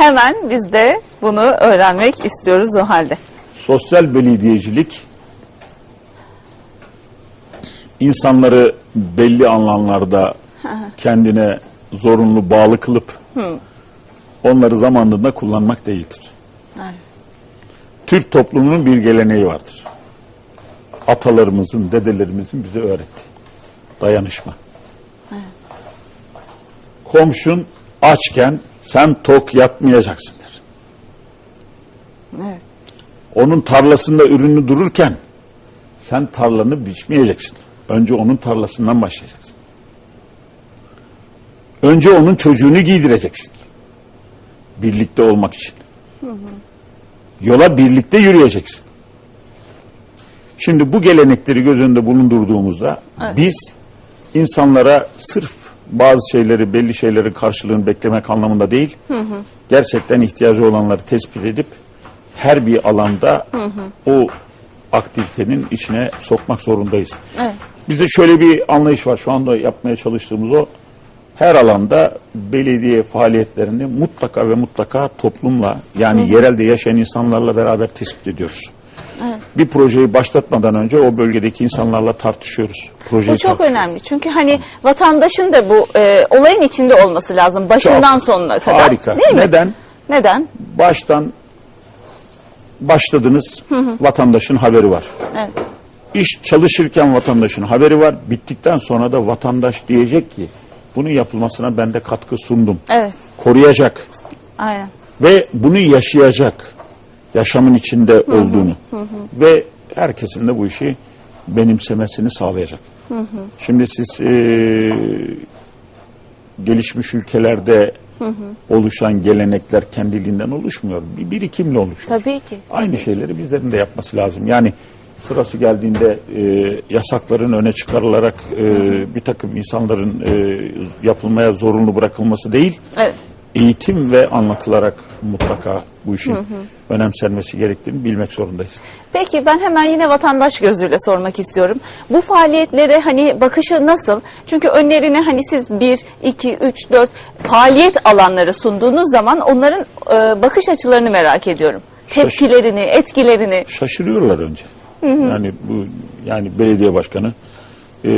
Hemen biz de bunu öğrenmek istiyoruz o halde. Sosyal belediyecilik insanları belli alanlarda kendine zorunlu bağlı kılıp onları zamanında kullanmak değildir. Evet. Türk toplumunun bir geleneği vardır. Atalarımızın, dedelerimizin bize öğretti. Dayanışma. Komşun açken sen tok yatmayacaksın der. Evet. Onun tarlasında ürünü dururken sen tarlanı biçmeyeceksin. Önce onun tarlasından başlayacaksın. Önce onun çocuğunu giydireceksin. Birlikte olmak için. Yola birlikte yürüyeceksin. Şimdi bu gelenekleri göz önünde bulundurduğumuzda biz insanlara sırf bazı şeyleri, belli şeylerin karşılığını beklemek anlamında değil, gerçekten ihtiyacı olanları tespit edip her bir alanda o aktivitenin içine sokmak zorundayız. Evet. Bizde şöyle bir anlayış var. Şu anda yapmaya çalıştığımız o. Her alanda belediye faaliyetlerini mutlaka ve mutlaka toplumla yani yerelde yaşayan insanlarla beraber tespit ediyoruz. Bir projeyi başlatmadan önce o bölgedeki insanlarla tartışıyoruz. Projeyi Bu çok tartışıyoruz. önemli. Çünkü hani vatandaşın da bu e, olayın içinde olması lazım. Başından Çok. sonuna kadar. Harika. Değil mi? Neden? Neden? Baştan başladınız, vatandaşın haberi var. Evet. İş çalışırken vatandaşın haberi var. Bittikten sonra da vatandaş diyecek ki bunun yapılmasına ben de katkı sundum. Evet. Koruyacak Aynen. ve bunu yaşayacak. Yaşamın içinde olduğunu. Ve herkesin de bu işi benimsemesini sağlayacak. Şimdi siz eee, gelişmiş ülkelerde oluşan gelenekler kendiliğinden oluşmuyor. Bir birikimle oluşuyor. Tabii ki. Aynı şeyleri bizlerin de yapması lazım. Yani sırası geldiğinde e, yasakların öne çıkarılarak e, bir takım insanların e, yapılmaya zorunlu bırakılması değil, Evet. Eğitim ve anlatılarak mutlaka bu işin önemsenmesi gerektiğini bilmek zorundayız. Peki ben hemen yine vatandaş gözüyle sormak istiyorum. Bu faaliyetlere hani bakışı nasıl? Çünkü önlerine hani siz 1, 2, 3, 4 faaliyet alanları sunduğunuz zaman onların e, bakış açılarını merak ediyorum. Şaş- Tepkilerini, etkilerini. Şaşırıyorlar önce. Yani bu yani belediye başkanı e,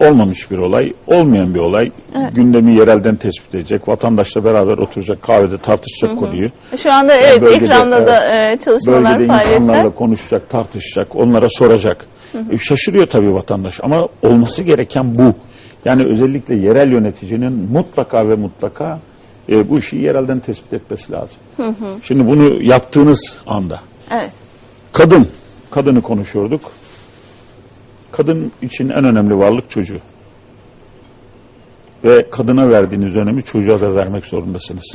olmamış bir olay, olmayan bir olay. Gündemi yerelden tespit edecek, vatandaşla beraber oturacak, kahvede tartışacak konuyu. Şu anda evet bölgede, ekranda da e, çalışmalar, bölgede faaliyetler. insanlarla konuşacak, tartışacak, onlara soracak. E, şaşırıyor tabii vatandaş ama olması gereken bu. Yani özellikle yerel yöneticinin mutlaka ve mutlaka e, bu işi yerelden tespit etmesi lazım. Şimdi bunu yaptığınız anda Evet. kadın, kadını konuşuyorduk. Kadın için en önemli varlık çocuğu. Ve kadına verdiğiniz önemi çocuğa da vermek zorundasınız.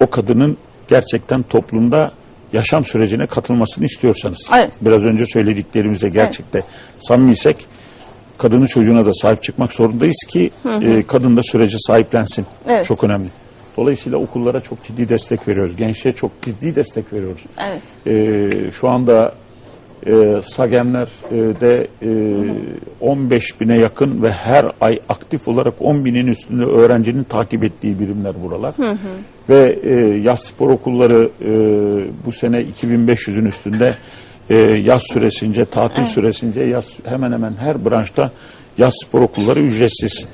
O kadının gerçekten toplumda yaşam sürecine katılmasını istiyorsanız. Evet. Biraz önce söylediklerimize gerçekten samimiysek kadını çocuğuna da sahip çıkmak zorundayız ki e, kadın da sürece sahiplensin. Evet. Çok önemli. Dolayısıyla okullara çok ciddi destek veriyoruz. Gençliğe çok ciddi destek veriyoruz. Evet. Ee, şu anda e, SAGEM'lerde e, 15 bine yakın ve her ay aktif olarak 10 binin üstünde öğrencinin takip ettiği birimler buralar. Ve e, yaz spor okulları e, bu sene 2500'ün üstünde e, yaz süresince, tatil süresince yaz hemen hemen her branşta yaz spor okulları ücretsiz.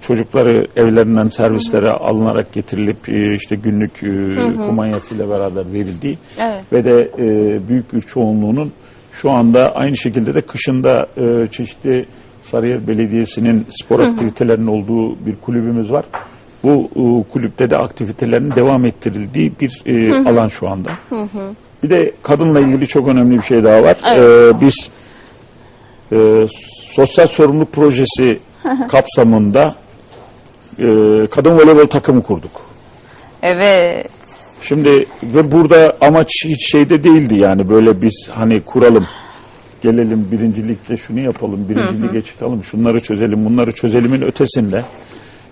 Çocukları evlerinden servislere alınarak getirilip e, işte günlük e, kumanyasıyla beraber verildiği Evet. ve de e, büyük bir çoğunluğunun şu anda aynı şekilde de kışında e, çeşitli Sarıyer Belediyesi'nin spor aktivitelerinin olduğu bir kulübümüz var. Bu e, kulüpte de aktivitelerin devam ettirildiği bir e, alan şu anda. Bir de kadınla ilgili çok önemli bir şey daha var. Evet. E, biz e, sosyal sorumluluk projesi kapsamında e, kadın voleybol takımı kurduk. Evet. Şimdi ve burada amaç hiç şeyde değildi yani böyle biz hani kuralım gelelim birincilikte şunu yapalım birinci lige çıkalım şunları çözelim bunları çözelimin ötesinde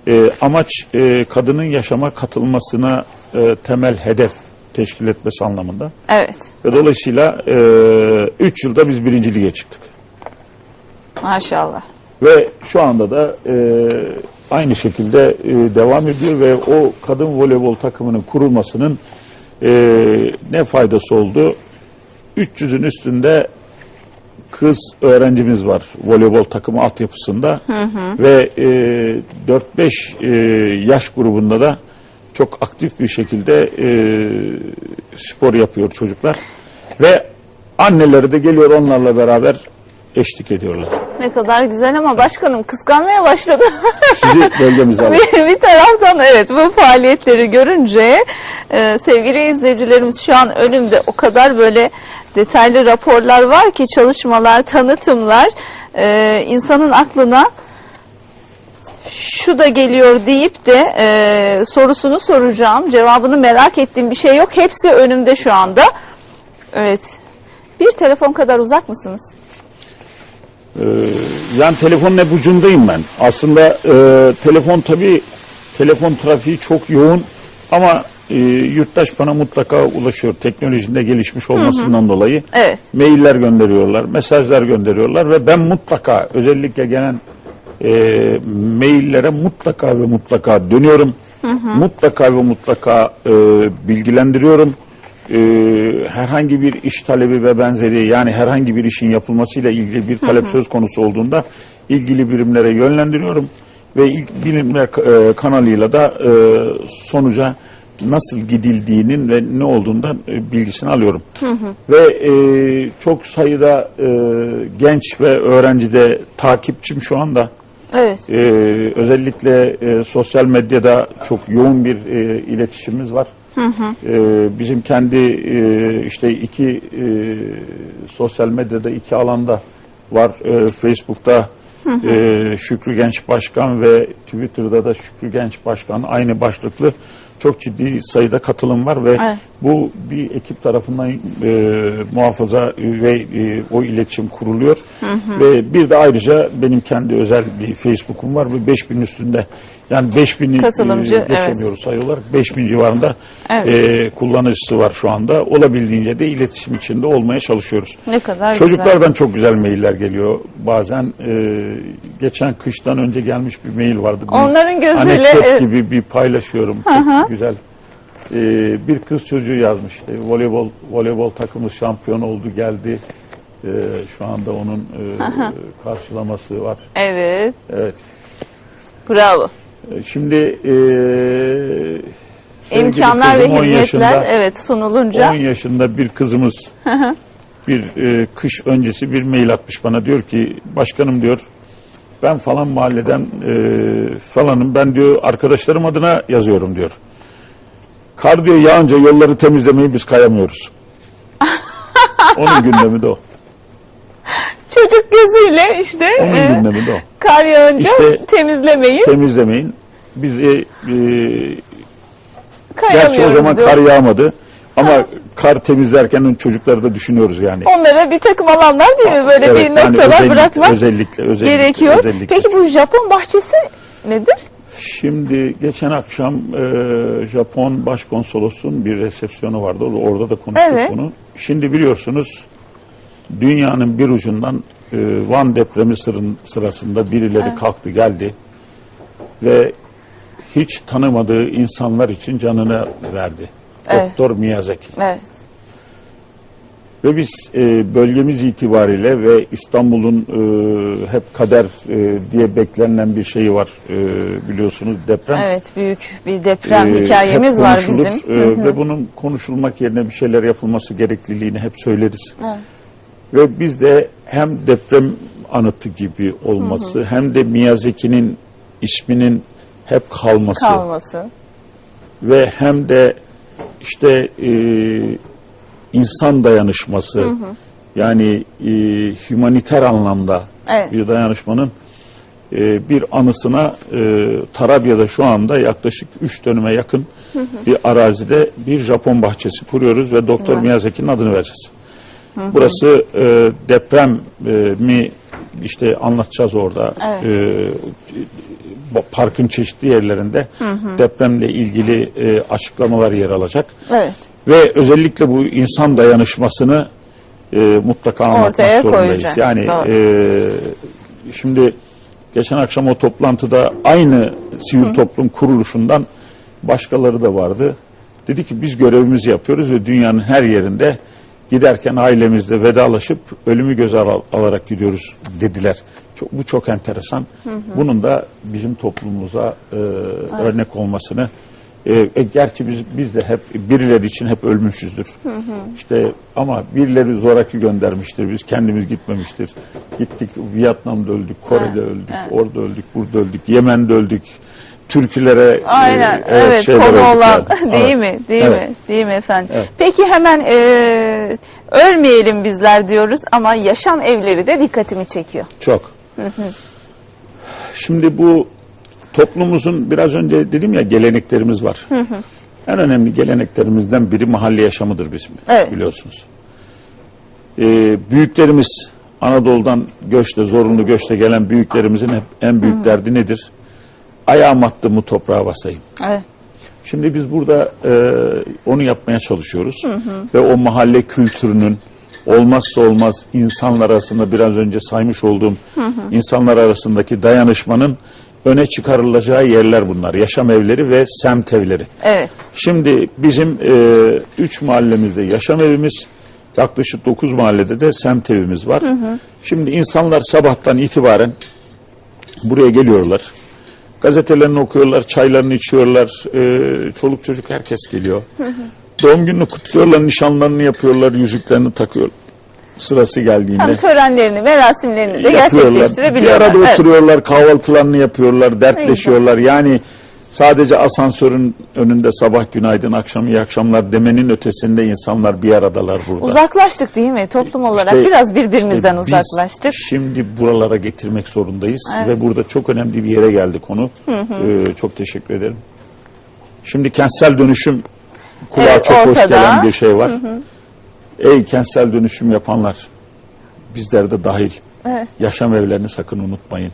e, amaç e, kadının yaşama katılmasına e, temel hedef teşkil etmesi anlamında Evet. ve dolayısıyla 3 yılda biz birinci lige çıktık Maşallah. ve şu anda da e, aynı şekilde e, devam ediyor ve o kadın voleybol takımının kurulmasının e, ne faydası oldu? 300'ün üstünde kız öğrencimiz var voleybol takımı altyapısında ve e, 4-5 e, yaş grubunda da çok aktif bir şekilde e, spor yapıyor çocuklar ve anneleri de geliyor onlarla beraber eşlik ediyorlar. Ne kadar güzel ama başkanım kıskanmaya başladı. Sizi bölgemize bir, bir taraftan evet bu faaliyetleri görünce e, sevgili izleyicilerimiz şu an önümde o kadar böyle detaylı raporlar var ki çalışmalar, tanıtımlar e, insanın aklına şu da geliyor deyip de e, sorusunu soracağım. Cevabını merak ettiğim bir şey yok. Hepsi önümde şu anda. Evet. Bir telefon kadar uzak mısınız? Ee, yani telefonun hep ucundayım ben. Aslında e, telefon tabii telefon trafiği çok yoğun ama e, yurttaş bana mutlaka ulaşıyor. Teknolojinin de gelişmiş olmasından dolayı. Evet. Mailler gönderiyorlar, mesajlar gönderiyorlar ve ben mutlaka özellikle gelen e, maillere mutlaka ve mutlaka dönüyorum. Mutlaka ve mutlaka e, bilgilendiriyorum. E, herhangi bir iş talebi ve benzeri yani herhangi bir işin yapılmasıyla ilgili bir talep söz konusu olduğunda ilgili birimlere yönlendiriyorum ve ilk bilimler e, kanalıyla da e, sonuca nasıl gidildiğinin ve ne olduğundan e, bilgisini alıyorum. Ve e, çok sayıda e, genç ve öğrenci de takipçim şu anda. Evet. E, özellikle e, sosyal medyada çok yoğun bir e, iletişimimiz var. E, bizim kendi e, işte iki e, sosyal medyada iki alanda var. E, Facebook'ta e, Şükrü Genç Başkan ve Twitter'da da Şükrü Genç Başkan aynı başlıklı çok ciddi sayıda katılım var ve Evet. Bu bir ekip tarafından e, muhafaza ve e, o iletişim kuruluyor. Ve bir de ayrıca benim kendi özel bir Facebook'um var ve 5000 üstünde yani 5000'i Katılımcı, e, geçemiyoruz sayı olarak 5000 civarında Evet. e, kullanıcısı var şu anda. Olabildiğince de iletişim içinde olmaya çalışıyoruz. Ne kadar güzel. Çocuklardan çok güzel mailler geliyor. Bazen e, geçen kıştan önce gelmiş bir mail vardı. Onların gözüyle, Anekdot evet. gibi bir paylaşıyorum. Çok güzel. E, bir kız çocuğu yazmıştı. Voleybol voleybol takımı şampiyon oldu geldi. E, şu anda onun e, karşılaması var. Evet. Evet. Bravo. E, Şimdi e, İmkanlar ve kızım 10 hizmetler yaşında, evet sunulunca 10 yaşında bir kızımız bir e, kış öncesi bir mail atmış bana diyor ki başkanım diyor ben falan mahalleden e, falanım ben diyor arkadaşlarım adına yazıyorum diyor. Kar diyor yağınca yolları temizlemeyi biz kayamıyoruz. Onun gündemi de o. çocuk gözüyle işte Onun e, gündemi de o. kar yağınca İşte- temizlemeyi Temizlemeyin. Biz de e, kayamıyoruz gerçi o zaman diyor. kar yağmadı ama kar temizlerken çocukları da düşünüyoruz yani. Onlara bir takım alanlar değil mi böyle Evet, bir yani noktalar özellikle- bırakmak özellikle, özellikle, gerekiyor. özellikle. Peki bu Japon bahçesi nedir? Şimdi geçen akşam e, Japon başkonsolosun bir resepsiyonu vardı. Orada da konuştuk Evet. bunu. Şimdi biliyorsunuz dünyanın bir ucundan e, Van depremi sırın, sırasında birileri kalktı geldi ve hiç tanımadığı insanlar için canını verdi. Evet. Doktor Miyazaki. Evet. Ve biz e, bölgemiz itibariyle ve İstanbul'un e, hep kader e, diye beklenilen bir şeyi var e, biliyorsunuz deprem. Evet büyük bir deprem E, hikayemiz hep var bizim. E, Hı hı. ve bunun konuşulmak yerine bir şeyler yapılması gerekliliğini hep söyleriz. Evet. Ve biz de hem deprem anıtı gibi olması hem de Miyazaki'nin isminin hep kalması kalması. ve hem de işte e, insan dayanışması yani e, humaniter anlamda Evet. bir dayanışmanın e, bir anısına e, Tarabya'da şu anda yaklaşık 3 dönüme yakın bir arazide bir Japon bahçesi kuruyoruz ve Doktor Miyazaki'nin adını vereceğiz. Burası e, deprem e, mi işte anlatacağız orada. Evet. E, parkın çeşitli yerlerinde depremle ilgili e, açıklamalar yer alacak. Evet. Ve özellikle bu insan dayanışmasını e, mutlaka anlatmak Ortaya zorundayız. koyacak. Yani Doğru. e, şimdi Geçen akşam o toplantıda aynı sivil toplum kuruluşundan başkaları da vardı. Dedi ki biz görevimizi yapıyoruz ve dünyanın her yerinde giderken ailemizle vedalaşıp ölümü göze al- alarak gidiyoruz dediler. Çok, bu çok enteresan. Bunun da bizim toplumumuza e, örnek olmasını e, e, gerçi biz biz de hep birileri için hep ölmüşüzdür. İşte ama birileri zoraki göndermiştir. Biz kendimiz gitmemiştir. Gittik Vietnam'da öldük, Kore'de öldük, orada öldük, burada öldük, Yemen'de öldük. Türkülere Aynen. e, evet, şeyler konu olan yani. değil Evet. mi? Değil Evet. mi? Değil mi efendim? Evet. Peki hemen e, ölmeyelim bizler diyoruz ama yaşam evleri de dikkatimi çekiyor. Çok. Şimdi bu toplumumuzun biraz önce dedim ya geleneklerimiz var. En önemli geleneklerimizden biri mahalle yaşamıdır bizim. Evet. Biliyorsunuz. Ee, büyüklerimiz Anadolu'dan göçte, zorunlu göçte gelen büyüklerimizin hep en büyük derdi nedir? Ayağım attı mı toprağa basayım. Evet. Şimdi biz burada e, onu yapmaya çalışıyoruz ve o mahalle kültürünün olmazsa olmaz insanlar arasında biraz önce saymış olduğum insanlar arasındaki dayanışmanın öne çıkarılacağı yerler bunlar. Yaşam evleri ve semt evleri. Evet. Şimdi bizim e, üç mahallemizde yaşam evimiz, yaklaşık dokuz mahallede de semt evimiz var. Şimdi insanlar sabahtan itibaren buraya geliyorlar. Gazetelerini okuyorlar, çaylarını içiyorlar, e, çoluk çocuk herkes geliyor. Doğum gününü kutluyorlar, nişanlarını yapıyorlar, yüzüklerini takıyor. Sırası geldiğinde. Tam törenlerini, merasimlerini de yapıyorlar. Bir gerçekleştirebiliyorlar. arada Evet. oturuyorlar, kahvaltılarını yapıyorlar, dertleşiyorlar. Yani sadece asansörün önünde sabah günaydın, akşam iyi akşamlar demenin ötesinde insanlar bir aradalar burada. Uzaklaştık değil mi? Toplum olarak İşte- biraz birbirimizden işte uzaklaştık. Şimdi buralara getirmek zorundayız Evet. ve burada çok önemli bir yere geldi konu. Ee, çok teşekkür ederim. Şimdi kentsel dönüşüm kulağa Evet, çok hoş ortada. gelen bir şey var. Ey kentsel dönüşüm yapanlar, bizler de dahil. Evet. Yaşam evlerini sakın unutmayın.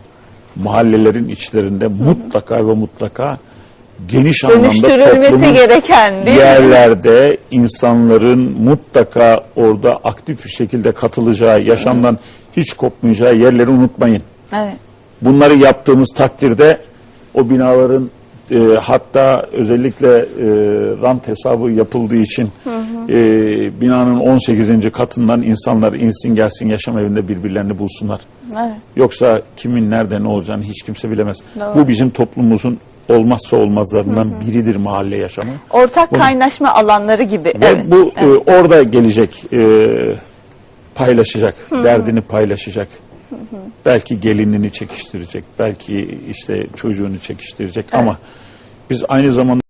Mahallelerin içlerinde mutlaka ve mutlaka geniş anlamda toplumun gereken değil mi? yerlerde insanların mutlaka orada aktif bir şekilde katılacağı, yaşamdan hiç kopmayacağı yerleri unutmayın. Evet. Bunları yaptığımız takdirde o binaların e, hatta özellikle e, rant hesabı yapıldığı için e, binanın 18. katından insanlar insin gelsin yaşam evinde birbirlerini bulsunlar. Evet. Yoksa kimin nerede ne olacağını hiç kimse bilemez. Doğru. Bu bizim toplumumuzun olmazsa olmazlarından biridir mahalle yaşamı. Ortak Bunu- kaynaşma alanları gibi. Ve evet. bu evet. e, orada gelecek, e, paylaşacak, derdini paylaşacak. Belki gelinini çekiştirecek, belki işte çocuğunu çekiştirecek ama biz aynı zamanda